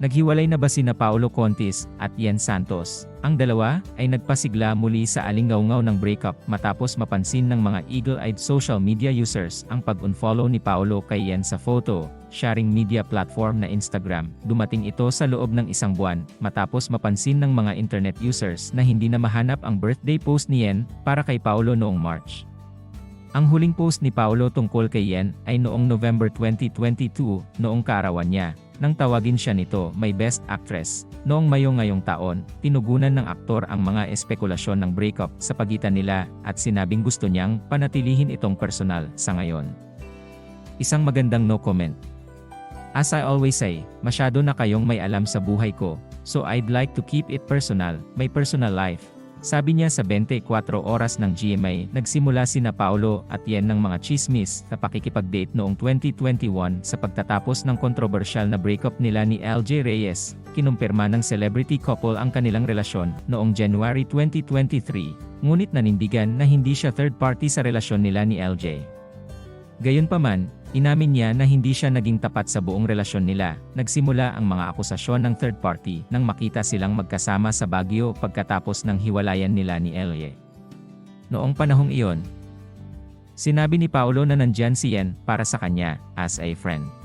Naghiwalay na ba sina Paolo Contis at Ian Santos? Ang dalawa ay nagpasigla muli sa alingaungaw ng breakup matapos mapansin ng mga eagle-eyed social media users ang pag-unfollow ni Paolo kay Ian sa photo, sharing media platform na Instagram. Dumating ito sa loob ng isang buwan matapos mapansin ng mga internet users na hindi na mahanap ang birthday post ni Ian para kay Paolo noong March. Ang huling post ni Paolo tungkol kay Yen ay noong November 2022, noong kaarawan niya. Nang tawagin siya nito may Best Actress, noong Mayo ngayong taon, tinugunan ng aktor ang mga espekulasyon ng breakup sa pagitan nila at sinabing gusto niyang panatilihin itong personal sa ngayon. Isang magandang no comment. As I always say, masyado na kayong may alam sa buhay ko, so I'd like to keep it personal, my personal life. Sabi niya sa 24 oras ng GMA, nagsimula sina Paolo at Yen ng mga chismis sa pakikipag-date noong 2021 sa pagtatapos ng kontrobersyal na breakup nila ni LJ Reyes. Kinumpirma ng celebrity couple ang kanilang relasyon noong January 2023, ngunit nanindigan na hindi siya third party sa relasyon nila ni LJ. Gayunpaman, inamin niya na hindi siya naging tapat sa buong relasyon nila. Nagsimula ang mga akusasyon ng third party nang makita silang magkasama sa Baguio pagkatapos ng hiwalayan nila ni Elye. Noong panahong iyon, sinabi ni Paolo na nandyan si Yen para sa kanya as a friend.